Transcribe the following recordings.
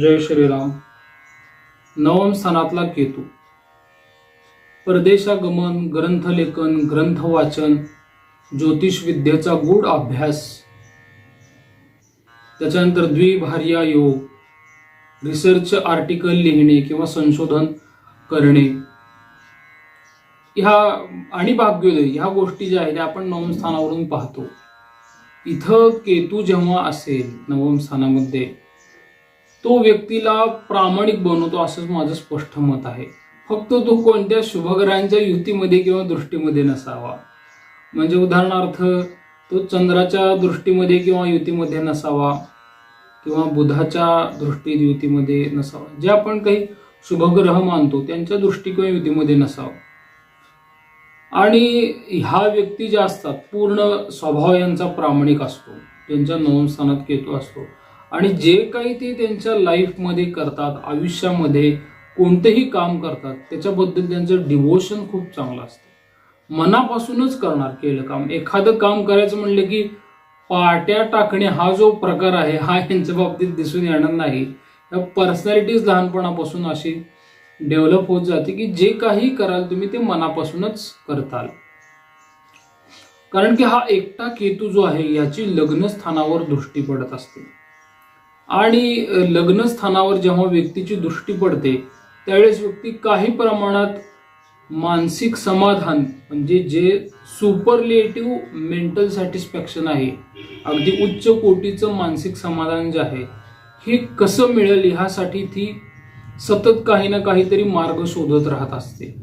जय श्रीराम. नवम स्थानातला केतू. परदेशागमन ग्रंथलेखन ग्रंथ वाचन ज्योतिष विद्येचा गूढ अभ्यास. त्याच्यानंतर द्विभार्या योग रिसर्च आर्टिकल लिहिणे किंवा संशोधन करणे. ह्या आणि भाग्योदय ह्या गोष्टी ज्या आहेत त्या आपण नवम स्थानावरून पाहतो. इथं केतू जेव्हा असेल नवम स्थानामध्ये तो व्यक्तीला प्रामाणिक बनवतो असंच माझं स्पष्ट मत आहे. फक्त तो कोणत्या शुभग्रहांच्या युतीमध्ये किंवा दृष्टीमध्ये नसावा. म्हणजे उदाहरणार्थ तो चंद्राच्या दृष्टीमध्ये किंवा युतीमध्ये नसावा किंवा बुधाच्या दृष्टीत युतीमध्ये नसावा. जे आपण काही शुभग्रह मानतो त्यांच्या दृष्टी किंवा युतीमध्ये नसावा. आणि ह्या व्यक्ती ज्या असतात पूर्ण स्वभाव यांचा प्रामाणिक असतो. त्यांच्या नवम स्थानात केतू असतो. आणि जे काही ते त्यांच्या लाईफमध्ये करतात आयुष्यामध्ये कोणतेही काम करतात त्याच्याबद्दल त्यांचं डिवोशन खूप चांगलं असतं. मनापासूनच करणार केलं काम. एखादं काम करायचं म्हणलं की पाट्या टाकणे हा जो प्रकार आहे हा यांच्या बाबतीत दिसून येणार नाही. या पर्सनॅलिटीज लहानपणापासून अशी डेव्हलप होत जाते की जे काही कराल तुम्ही ते मनापासूनच करताल. कारण की हा एकटा केतू जो आहे याची लग्न स्थानावर दृष्टी पडत असते. आणि लग्नस्थानावर जेव्हा व्यक्तीची दृष्टी पडते त्यावेळेस व्यक्ती काही प्रमाणात मानसिक समाधान म्हणजे जे सुपरलेटिव्ह मेंटल सॅटिस्फॅक्शन आहे अगदी उच्च कोटीचं मानसिक समाधान जे आहे हे कसं मिळेल ह्यासाठी ती सतत काही ना काहीतरी मार्ग शोधत राहत असते.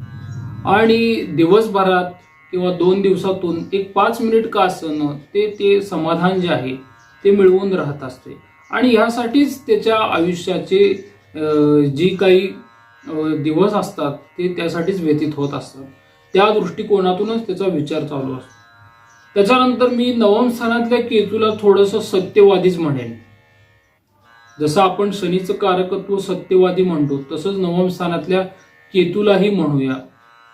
आणि दिवसभरात किंवा दोन दिवसातून एक पाच मिनिट का असणं ते ते समाधान जे आहे ते मिळवून राहत असते. आणि ह्यासाठीच त्याच्या आयुष्याचे अं, जी काही दिवस असतात ते त्यासाठीच व्यतीत होत असतात. त्या दृष्टिकोनातूनच त्याचा विचार चालू असतो. त्याच्यानंतर मी नवम स्थानातल्या केतूला थोडंसं सत्यवादीच म्हणेन. जसं आपण शनीचं कारकत्व सत्यवादी म्हणतो तसंच नवम स्थानातल्या केतूलाही म्हणूया.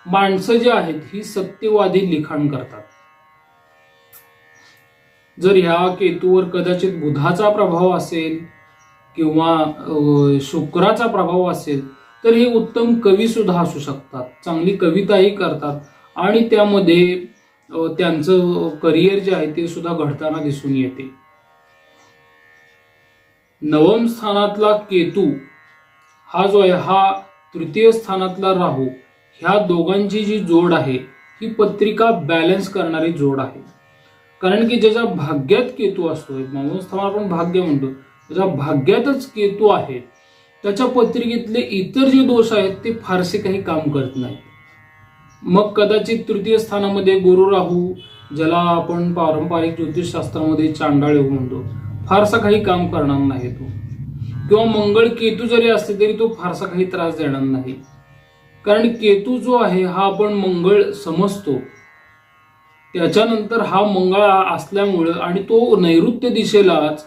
माणसं जी आहेत ही सत्यवादी लिखाण करतात. जर ह्या केतूवर कदाचित बुधाचा प्रभाव असेल किंवा शुक्राचा प्रभाव असेल तर हे उत्तम कवी सुद्धा असू शकतात. चांगली कविताही करतात. आणि त्यामध्ये त्यांचं करिअर जे आहे ते सुद्धा घडताना दिसून येते. नवम स्थानातला केतू हा जो आहे हा तृतीय स्थानातला राहू ह्या दोघांची जी जोड आहे ही पत्रिका बॅलन्स करणारी जोड आहे. कारण की ज्याच्या भाग्यात केतू असतो नवम आपण भाग्य म्हणतो ज्याच्या भाग्यातच केतू आहे त्याच्या पत्रिकेतले इतर जे दोष आहेत ते फारसे काही काम करत नाही मग कदाचित तृतीय स्थानामध्ये गुरु राहू ज्याला आपण पारंपरिक ज्योतिषशास्त्रामध्ये चांडाळ म्हणतो फारसा काही काम करणार नाही तो. किंवा मंगळ केतू जरी असले तरी तो फारसा काही त्रास देणार नाही. कारण केतू जो आहे हा आपण मंगळ समजतो. त्याच्यानंतर हा मंगळ असल्यामुळं आणि तो नैऋत्य दिशेलाच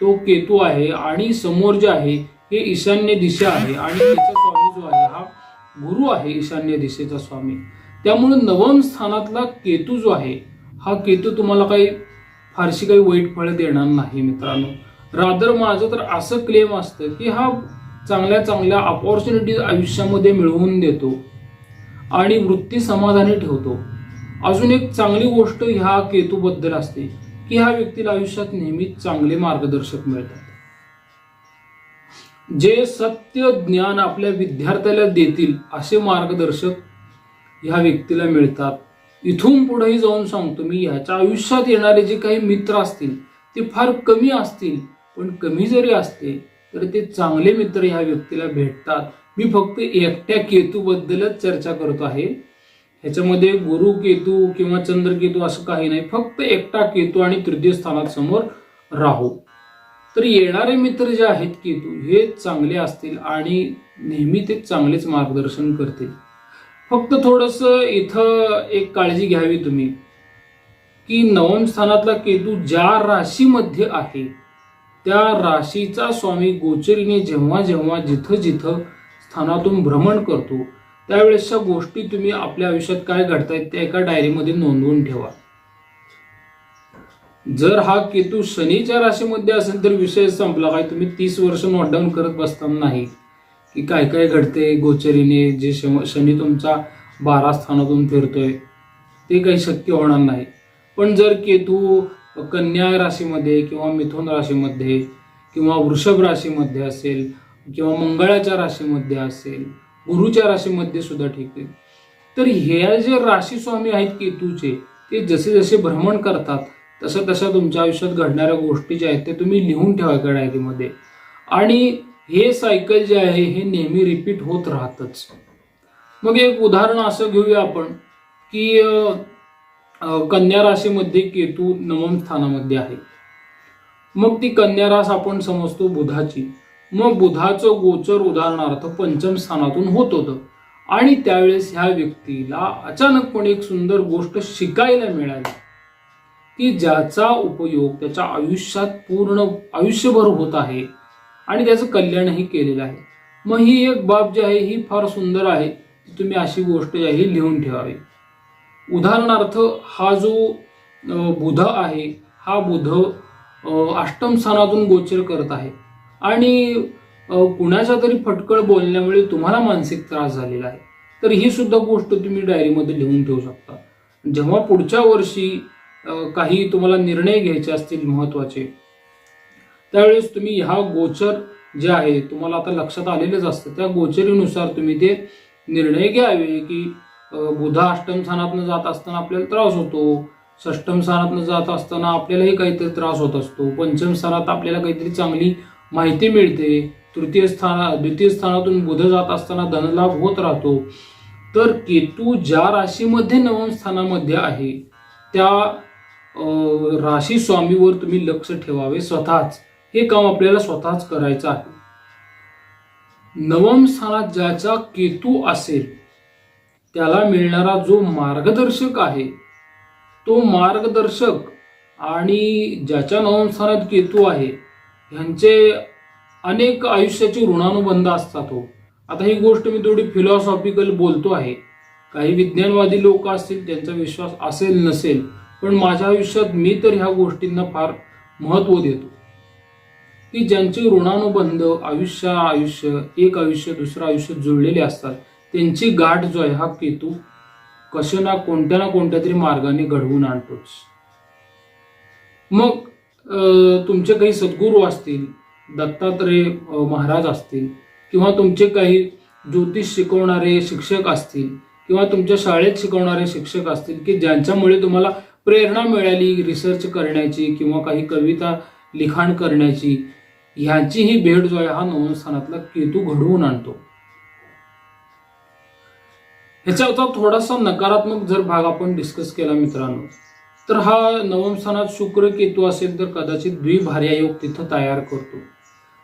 तो केतू आहे आणि समोर जे आहे हे ईशान्य दिशा आहे आणि त्याचा स्वामी जो आहे हा गुरु आहे ईशान्य दिशेचा स्वामी. त्यामुळे नवम स्थानातला केतू जो आहे हा केतू तुम्हाला काही फारशी काही वाईट फळं देणार नाही मित्रांनो. रादर माझं तर असं क्लेम असतं की हा चांगल्या चांगल्या अपॉर्च्युनिटीज आयुष्यामध्ये मिळवून देतो आणि वृत्ती समाधानी ठेवतो. अजून एक चांगली गोष्ट ह्या केतूबद्दल असते की ह्या व्यक्तीला आयुष्यात नेहमीच चांगले मार्गदर्शक मिळतात. जे सत्य ज्ञान आपल्या विद्यार्थ्याला देतील असे मार्गदर्शक ह्या व्यक्तीला मिळतात. इथून पुढेही जाऊन सांगतो मी ह्याच्या आयुष्यात येणारे जे काही मित्र असतील ते फार कमी असतील. पण कमी जरी असते तर ते चांगले मित्र ह्या व्यक्तीला भेटतात. मी फक्त एकट्या केतूबद्दलच चर्चा करतो आहे. ह्याच्यामध्ये गुरु केतू किंवा चंद्र केतू असं काही नाही. फक्त एकटा केतू आणि तृतीय स्थानात समोर राहू. तर येणारे मित्र जे आहेत केतू हे चांगले असतील आणि नेहमी ते चांगलेच मार्गदर्शन करतील. फक्त थोडस इथं एक काळजी घ्यावी तुम्ही की नवम स्थानातला केतू ज्या राशीमध्ये आहे त्या राशीचा स्वामी गोचरीने जेव्हा जेव्हा जिथं जिथं स्थानातून भ्रमण करतो त्यावेळेसच्या गोष्टी तुम्ही आपल्या आयुष्यात काय घडतायत त्या एका डायरीमध्ये नोंदवून ठेवा. जर हा केतू शनीच्या राशीमध्ये असेल तर विषय संपला. काय तुम्ही तीस वर्ष नोटडाऊन करत बसताना नाही. की काय काय घडते गोचरीने जे शनी तुमचा बारा स्थानातून फिरतोय ते काही शक्य होणार नाही. पण जर केतू कन्या राशीमध्ये किंवा मिथुन राशीमध्ये किंवा वृषभ राशीमध्ये असेल किंवा मंगळाच्या राशीमध्ये असेल गुरुच्या राशीमध्ये सुद्धा ठीक आहे. तर ह्या जे राशी स्वामी आहेत केतूचे ते जसे जसे भ्रमण करतात तसं तशा तुमच्या आयुष्यात घडणाऱ्या गोष्टी ज्या आहेत ते तुम्ही लिहून ठेवा एका डायरीमध्ये आणि हे सायकल जे आहे हे नेहमी रिपीट होत राहतच. मग एक उदाहरण असं घेऊया आपण की कन्या राशीमध्ये केतू नवम स्थानामध्ये आहे. मग ती कन्या रास आपण समजतो बुधाची. मग बुधाचं गोचर उदाहरणार्थ पंचम स्थानातून होत होतं. आणि त्यावेळेस ह्या व्यक्तीला अचानकपणे एक सुंदर गोष्ट शिकायला मिळाली. की ज्याचा उपयोग त्याच्या आयुष्यात पूर्ण आयुष्यभर होत आहे आणि त्याचं कल्याणही केलेलं आहे. मग ही एक बाब जी आहे ही फार सुंदर आहे तुम्ही अशी गोष्ट जी आहे ही लिहून ठेवावी. उदाहरणार्थ हा जो बुध आहे हा बुध अष्टम स्थानातून गोचर करत आहे. आणि कुणाच्या तरी फटकळ बोलण्यामुळे तुम्हाला मानसिक त्रास झालेला आहे. तर ही सुद्धा गोष्ट तुम्ही डायरीमध्ये लिहून ठेवू शकता. जेव्हा पुढच्या वर्षी काही तुम्हाला निर्णय घ्यायचे असतील महत्त्वाचे त्यावेळेस तुम्ही ह्या गोचर जे आहे तुम्हाला आता लक्षात आलेलेच असतं. त्या गोचरीनुसार तुम्ही ते निर्णय घ्यावे की बुधा बुध अष्टम स्थानातनं जात असताना आपल्याला त्रास होतो षष्टम स्थानातनं जात असताना आपल्यालाही काहीतरी त्रास होत असतो पंचम स्थानात आपल्याला काहीतरी चांगली माहिती मिळते. तृतीय स्थाना द्वितीय स्थानातून बुध जात असताना धनलाभ होत राहतो. तर केतू ज्या राशीमध्ये नवम स्थानामध्ये आहे त्या राशी स्वामीवर तुम्ही लक्ष ठेवावे स्वतःच. हे काम आपल्याला स्वतःच करायचं आहे. नवम स्थानात ज्याचा केतू असेल त्याला मिळणारा जो मार्गदर्शक आहे तो मार्गदर्शक आणि ज्याच्या नवम स्थानात केतू आहे ह्यांचे अनेक आयुष्याचे ऋणानुबंध असतात हो. आता ही गोष्ट मी थोडी फिलॉसॉफिकल बोलतो आहे. काही विज्ञानवादी लोक असतील त्यांचा विश्वास असेल नसेल पण माझ्या आयुष्यात मी तर ह्या गोष्टींना फार महत्त्व देतो. की ज्यांचे ऋणानुबंध आयुष्य आयुष्य एक आयुष्य दुसरं आयुष्य जुळलेले असतात त्यांची गाठ जो आहे हा केतू कशा ना कोणत्या ना कोणत्या तरी मार्गाने घडवून आणतोच. मग तुमचे काही सद्गुरू असतील दत्तात्रय महाराज असतील किंवा तुमचे काही ज्योतिष शिकवणारे शिक्षक असतील किंवा तुमच्या शाळेत शिकवणारे शिक्षक असतील की ज्यांच्यामुळे तुम्हाला प्रेरणा मिळाली रिसर्च करण्याची किंवा काही कविता लिखाण करण्याची ह्याची ही भेट जो आहे हा नवनस्थानातला केतू घडवून आणतो. ह्याचा थोडासा नकारात्मक जर भाग आपण डिस्कस केला मित्रांनो तर हा नवम स्थानात शुक्र केतू असेल तर कदाचित द्विभार्या योग तिथं तयार करतो.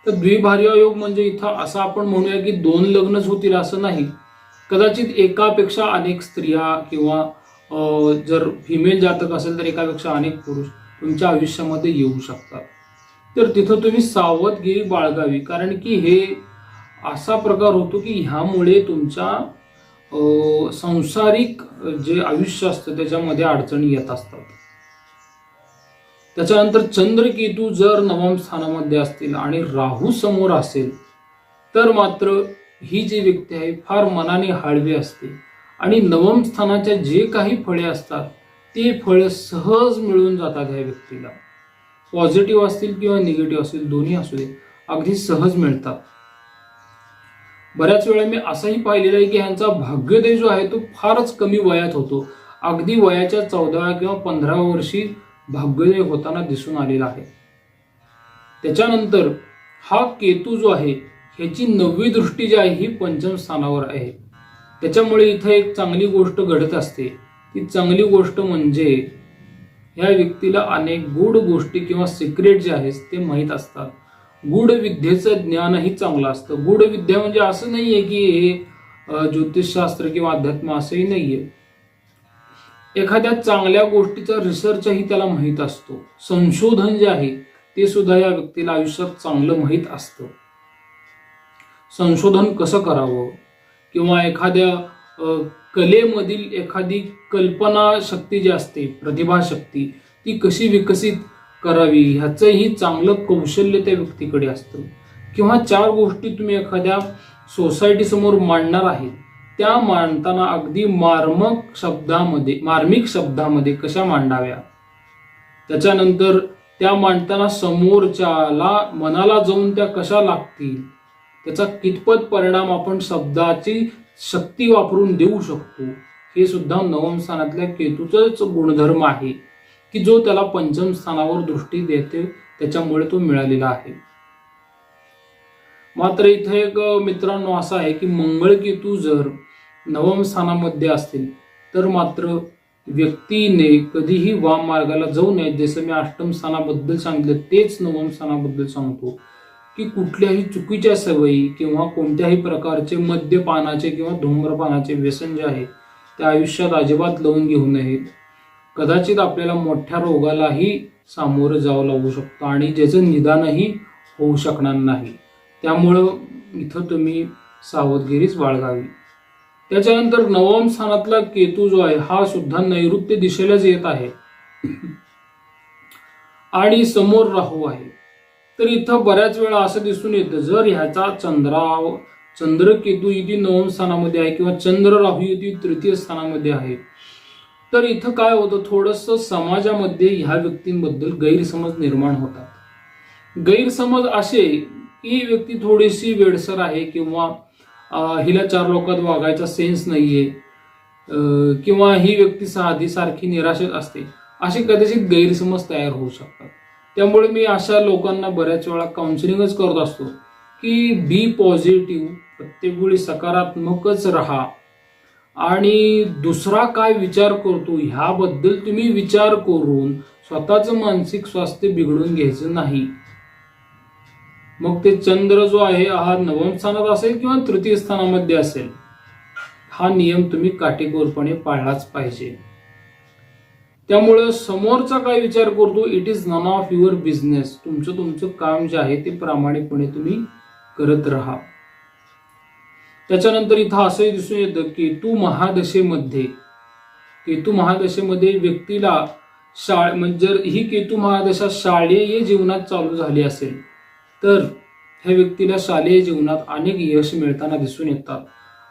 तर द्विभार्या योग म्हणजे इथं असं आपण म्हणूया की दोन लग्नच होतील असं नाही. कदाचित एकापेक्षा अनेक स्त्रिया किंवा जर फिमेल जातक असेल तर एकापेक्षा अनेक पुरुष तुमच्या आयुष्यामध्ये येऊ शकतात. तर तिथं तुम्ही सावधगिरी बाळगावी. कारण की हे असा प्रकार होतो की ह्यामुळे तुमच्या सांसारिक जे आयुष्य असतं त्याच्यामध्ये अडचणी येत असतात. त्याच्यानंतर चंद्रकेतू जर नवम स्थानामध्ये असतील आणि राहू समोर असेल तर मात्र ही जी व्यक्ती आहे फार मनाने हळवी असते. आणि नवम स्थानाच्या जे काही फळे असतात ते फळ सहज मिळून जातात ह्या व्यक्तीला. पॉझिटिव्ह असतील किंवा निगेटिव्ह असतील दोन्ही असू दे अगदी सहज मिळतात. बऱ्याच वेळा मी असंही पाहिलेलं आहे की ह्यांचा भाग्योदय जो आहे तो फारच कमी वयात होतो. अगदी वयाच्या चौदाव्या किंवा पंधराव्या वर्षी भाग्योदय होताना दिसून आलेला आहे. त्याच्यानंतर हा केतू जो आहे ह्याची नववी दृष्टी जी आहे ही पंचम स्थानावर आहे. त्याच्यामुळे इथं एक चांगली गोष्ट घडत असते. ती चांगली गोष्ट म्हणजे ह्या व्यक्तीला अनेक गूढ गोष्टी किंवा सिक्रेट जे आहेत ते माहीत असतात. गूढ विद्येचं ज्ञानही चांगलं असतं. गूढ विद्या म्हणजे असं नाहीये की हे ज्योतिषशास्त्र किंवा अध्यात्म असंही नाहीये. एखाद्या चांगल्या गोष्टीचा रिसर्चही त्याला माहीत असतो. संशोधन जे आहे ते सुद्धा या व्यक्तीला आयुष्यात चांगलं माहीत असतं. संशोधन कसं करावं? किंवा एखाद्या कलेमधील एखादी कल्पना शक्ती जी असते प्रतिभा शक्ती ती कशी विकसित करावी ह्याचंही चांगलं कौशल्य त्या व्यक्तीकडे असतं. किंवा चार गोष्टी तुम्ही एखाद्या सोसायटीसमोर मांडणार आहे त्या मांडताना अगदी मार्मक शब्दामध्ये मार्मिक शब्दामध्ये कशा मांडाव्या? त्याच्यानंतर त्या मांडताना समोरच्याला मनाला जाऊन त्या कशा लागतील? त्याचा कितपत परिणाम आपण शब्दाची शक्ती वापरून देऊ शकतो हे सुद्धा नवम स्थानातल्या केतूचंच गुणधर्म आहे. की जो त्याला पंचम स्थानावर दृष्टी देते त्याच्यामुळे तो मिळालेला आहे. मात्र इथे एक मित्रांनो असं आहे की मंगळ केतू जर नवम स्थानामध्ये असतील तर मात्र व्यक्तीने कधीही वाम मार्गाला जाऊ नये. जसं मी अष्टम स्थानाबद्दल सांगितलं तेच नवम स्थानाबद्दल सांगतो की कुठल्याही चुकीच्या सवयी किंवा कोणत्याही प्रकारचे मद्यपानाचे किंवा धूम्रपानाचे व्यसन जे आहे ते आयुष्यात अजिबात लावून घेऊ नयेत. कदाचित आपल्याला मोठ्या रोगालाही सामोरं जावं लागू शकतं आणि ज्याचं निदानही होऊ शकणार नाही. त्यामुळं इथं तुम्ही सावधगिरीच बाळगावी. त्याच्यानंतर नवम स्थानातला केतू जो आहे हा सुद्धा नैऋत्य दिशेलाच येत आहे. आणि समोर राहू आहे. तर इथं बऱ्याच वेळा असं दिसून येतं जर ह्याचा चंद्रा चंद्र केतू इथे नवम स्थानामध्ये आहे किंवा चंद्र राहू इथे तृतीय स्थानामध्ये आहे तर इथं काय होतं थोडंसं समाजामध्ये ह्या व्यक्तींबद्दल गैरसमज निर्माण होतात. गैरसमज असे की व्यक्ती थोडीशी वेडसर आहे किंवा हिला चार लोकात वागायचा सेन्स नाहीये किंवा ही व्यक्ती साधी सारखी निराशेत असते असे कदाचित गैरसमज तयार होऊ शकतात. त्यामुळे मी अशा लोकांना बऱ्याच वेळा काउन्सिलिंगच करत असतो की बी पॉझिटिव्ह प्रत्येक वेळी सकारात्मकच राहा आणि दुसरा काय विचार करतो ह्याबद्दल तुम्ही विचार करून स्वतःचं मानसिक स्वास्थ्य बिघडून घ्यायचं नाही. मग ते चंद्र जो आहे हा नवम स्थानात असेल किंवा तृतीय स्थानामध्ये असेल हा नियम तुम्ही काटेकोरपणे पाळलाच पाहिजे. त्यामुळं समोरचा काय विचार करतो it is none of your business तुमचं तुमचं काम जे आहे ते प्रामाणिकपणे तुम्ही करत राहा. त्याच्यानंतर इथं असंही दिसून येतं केतू महादशेमध्ये केतू महादशेमध्ये व्यक्तीला शाळ म्हणजे जर ही केतू महादशा शालेय जीवनात चालू झाली असेल तर ह्या व्यक्तीला शालेय जीवनात अनेक यश मिळताना दिसून येतात.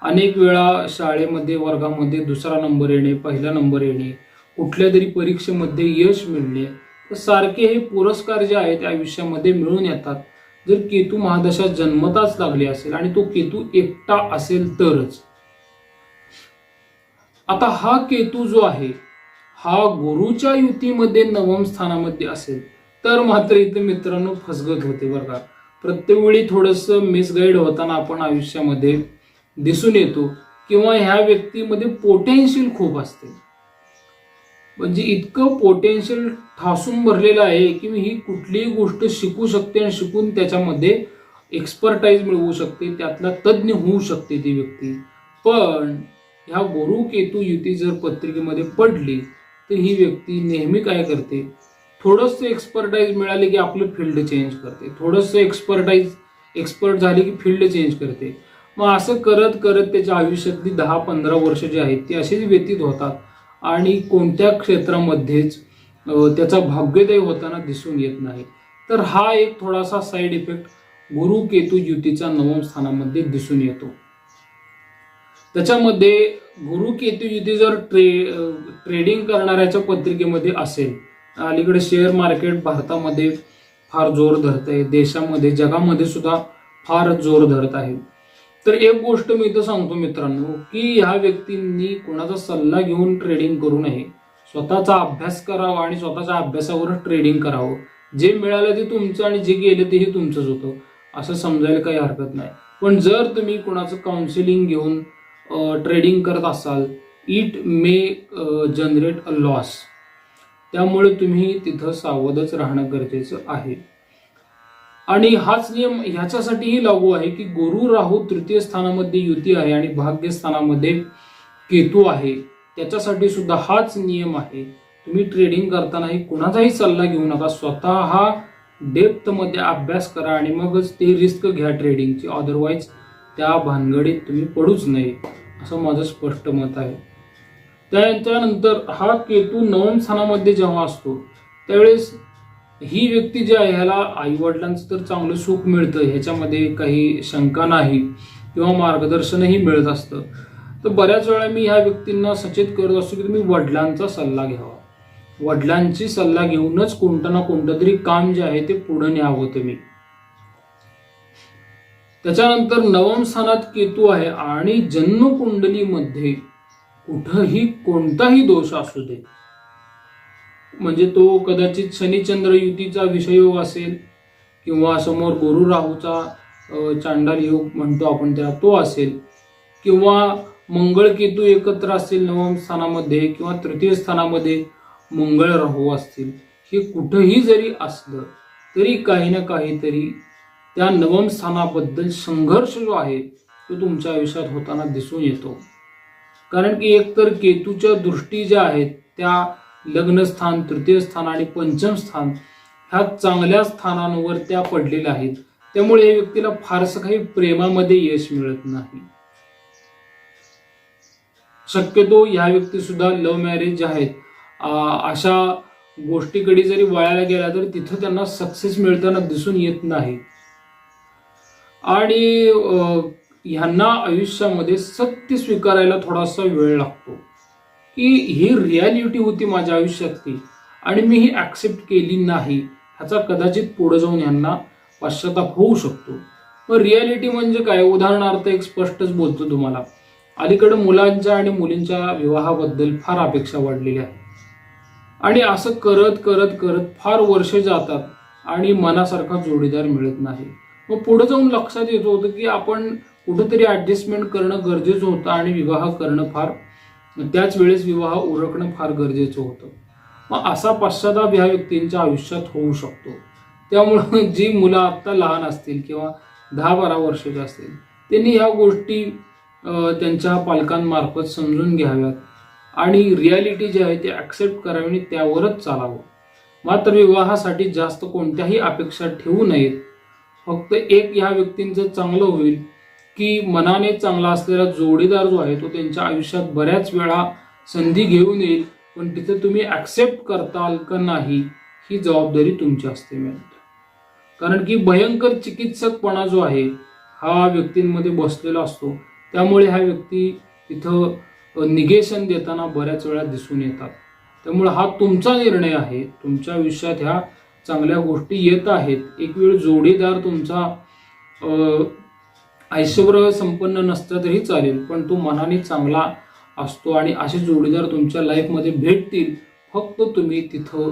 अनेक वेळा शाळेमध्ये वर्गामध्ये दुसरा नंबर येणे पहिला नंबर येणे कुठल्या तरी परीक्षेमध्ये यश मिळणे तर सारखे हे पुरस्कार जे आहेत आयुष्यामध्ये मिळून येतात. जर केतू महादशा जन्मताच लागली असेल आणि तो केतू एकटा असेल तरच. आता हा केतू जो आहे हा गुरुच्या युतीमध्ये नवम स्थानामध्ये असेल तर मात्र इथे मित्रांनो फसगत होते बरं का. प्रत्येक वेळी थोडस मिसगाईड होताना आपण आयुष्यामध्ये दिसून येतो किंवा ह्या व्यक्तीमध्ये पोटेन्शियल खूप असते. म्हणजे इतकं पोटेन्शियल ठासून भरलेलं आहे की मी ही कुठलीही गोष्ट शिकू शकते आणि शिकून त्याच्यामध्ये एक्सपर्टाईज मिळवू शकते त्यातला तज्ज्ञ होऊ शकते ती व्यक्ती. पण ह्या गुरु केतू युती जर पत्रिकेमध्ये पडली तर ही व्यक्ती नेहमी काय करते? थोडंसं एक्सपर्टाईज मिळाले की आपलं फील्ड चेंज करते. थोडंसं एक्सपर्टाईज एक्सपर्ट झाली की फील्ड चेंज करते. मग असं करत करत त्याच्या आयुष्यातली दहा पंधरा वर्ष जी आहेत ती अशीच व्यतीत होतात. आणि कोणत्या क्षेत्रामध्येच त्याचा भाग्योदय होताना दिसून येत नाही. तर हा एक थोडासा साईड इफेक्ट गुरु केतू युतीच्या नवम स्थानामध्ये दिसून येतो. त्याच्यामध्ये गुरु केतू युती जर ट्रे ट्रेडिंग करणाऱ्याच्या पत्रिकेमध्ये असेल अलीकडे शेअर मार्केट भारतामध्ये फार जोर धरत आहे देशामध्ये जगामध्ये सुद्धा फार जोर धरत आहे. तर एक गोष्ट मी इथं सांगतो मित्रांनो की ह्या व्यक्तींनी कोणाचा सल्ला घेऊन ट्रेडिंग करू नये. स्वतःचा अभ्यास करावा आणि स्वतःच्या अभ्यासावर ट्रेडिंग करावं. जे मिळालं ते तुमचं आणि जे गेलं तेही तुमचंच होतं. असं समजायला काही हरकत नाही. पण जर तुम्ही कोणाचं काउन्सिलिंग घेऊन ट्रेडिंग करत असाल it may generate a loss त्यामुळे तुम्ही तिथं सावधच राहणं गरजेचं आहे. आणि हाच नियम ह्याच्यासाठीही लागू आहे की गुरु राहू तृतीय स्थानामध्ये युती आहे आणि भाग्यस्थानामध्ये केतू आहे. त्याच्यासाठी सुद्धा हाच नियम आहे. तुम्ही ट्रेडिंग करतानाही कुणाचाही सल्ला घेऊ नका. स्वतः हा डेप्थमध्ये अभ्यास करा आणि मगच ते रिस्क घ्या ट्रेडिंगची अदरवाईज त्या भानगडीत तुम्ही पडूच नये. असं माझं स्पष्ट मत आहे. त्याच्यानंतर हा केतू नवम स्थानामध्ये जेव्हा असतो त्यावेळेस ही व्यक्ती जी आहे ह्याला आईवडिलांचं तर चांगलं सुख मिळतं ह्याच्यामध्ये काही शंका नाही किंवा मार्गदर्शनही मिळत असतं. तर बऱ्याच वेळा मी ह्या व्यक्तींना सचेत करत असतो की तुम्ही वडिलांचा सल्ला घ्यावा. वडिलांची सल्ला घेऊनच कोणतं ना कोणतं तरी काम जे आहे ते पुढे न्यावं तुम्ही. त्याच्यानंतर नवम स्थानात केतू आहे आणि जन्मकुंडलीमध्ये कुठंही कोणताही दोष असू दे. म्हणजे तो कदाचित शनिचंद्र युतीचा विषयोग असेल किंवा समोर गुरु राहूचा चांडाल योग म्हणतो आपण त्याला तो असेल. किंवा मंगळ केतू एकत्र असतील नवम स्थानामध्ये किंवा तृतीय स्थानामध्ये मंगळ राहू असतील हे कुठंही जरी असलं तरी काही ना काहीतरी त्या नवम स्थानाबद्दल संघर्ष जो आहे तो तुमच्या आयुष्यात होताना दिसून येतो. कारण की एकतर केतूच्या दृष्टी ज्या आहेत त्या लग्नस्थान तृतीय स्थान आणि पंचम स्थान ह्या चांगल्या स्थानांवर त्या पडलेल्या आहेत. त्यामुळे या व्यक्तीला फारसं काही प्रेमामध्ये यश मिळत नाही. शक्यतो ह्या व्यक्ती सुद्धा लव्ह मॅरेज जे आहेत अशा गोष्टीकडे जरी वळायला गेला तर तिथं त्यांना सक्सेस मिळताना दिसून येत नाही. आणि ह्यांना आयुष्यामध्ये सत्य स्वीकारायला थोडासा वेळ लागतो. की ही रियालिटी होती माझ्या आयुष्यातली आणि मी ही ऍक्सेप्ट केली नाही ह्याचा कदाचित पुढे जाऊन यांना पश्चाताप होऊ शकतो. मग रियालिटी म्हणजे काय? उदाहरणार्थ एक स्पष्टच बोलतो तुम्हाला. अलीकडे मुलांच्या आणि मुलींच्या विवाहाबद्दल फार अपेक्षा वाढलेल्या आहे. आणि असं करत करत करत फार वर्ष जातात आणि मनासारखा जोडीदार मिळत नाही. मग पुढे जाऊन लक्षात येत होतं की आपण कुठंतरी ॲडजस्टमेंट करणं गरजेचं होतं आणि विवाह करणं फार त्याच वेळेस विवाह उरकणं फार गरजेचं होतं. मग असा पश्चाताप ह्या व्यक्तींच्या आयुष्यात होऊ शकतो. त्यामुळं जी मुलं आत्ता लहान असतील किंवा दहा बारा वर्षाची असतील त्यांनी ह्या गोष्टी त्यांच्या पालकांमार्फत समजून घ्याव्यात आणि रियालिटी जी आहे ती ॲक्सेप्ट करावी आणि त्यावरच चालावं. मात्र विवाहासाठी जास्त कोणत्याही अपेक्षा ठेवू नयेत. फक्त एक ह्या व्यक्तींचं चांगलं होईल की मनाने चांगला असलेला जोडीदार जो आहे तो त्यांच्या आयुष्यात बऱ्याच वेळा संधी घेऊन येईल. पण तिथे तुम्ही ॲक्सेप्ट करताल का नाही ही जबाबदारी तुमची असते मॅडम कारण की भयंकर चिकित्सकपणा जो आहे हा व्यक्तींमध्ये बसलेला असतो. त्यामुळे ह्या व्यक्ती तिथं निगेशन देताना बऱ्याच वेळा दिसून येतात. त्यामुळे हा तुमचा निर्णय आहे. तुमच्या आयुष्यात ह्या चांगल्या गोष्टी येत आहेत. एक वेळ जोडीदार तुमचा आयुष्यभर संपन्न नसता तरी चालेल पण तो मनाने चांगला असतो आणि असे जोडीदार तुमच्या लाईफमध्ये भेटतील. फक्त तुम्ही तिथं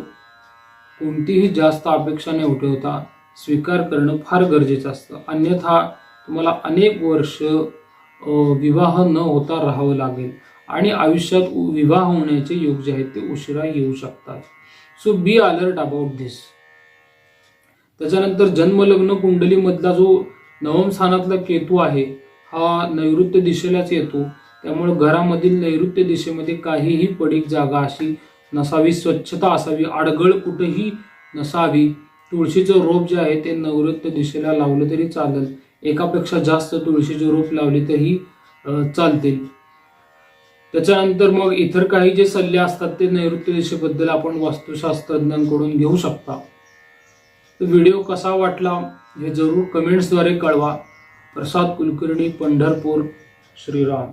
कोणतीही जास्त अपेक्षा न उठवता स्वीकार करणं फार गरजेचं असतं. अन्यथा तुम्हाला अनेक वर्ष विवाह न होता राहावं लागेल आणि आयुष्यात विवाह होण्याचे योग जे आहेत ते उशिरा येऊ शकतात. So be alert about this त्याच्यानंतर जन्मलग्न कुंडलीमधला जो नवम स्थानातला केतू आहे. हा नैऋत्य दिशेलाच येतो. त्यामुळे घरामधील नैऋत्य दिशेमध्ये काहीही पडीक जागा अशी नसावी स्वच्छता असावी आडगळ कुठेही नसावी. तुळशीचं रोप जे आहे ते नैऋत्य दिशेला लावलं तरी चालेल. एकापेक्षा जास्त तुळशीचे रोप लावले तरी चालतील. त्याच्यानंतर मग इतर काही जे सल्ले असतात ते नैऋत्य दिशेबद्दल आपण वास्तुशास्त्रज्ञांकडून घेऊ शकता. तर व्हिडिओ कसा वाटला हे जरूर कमेंट्सद्वारे कळवा. प्रसाद कुलकर्णी पंढरपूर श्रीराम.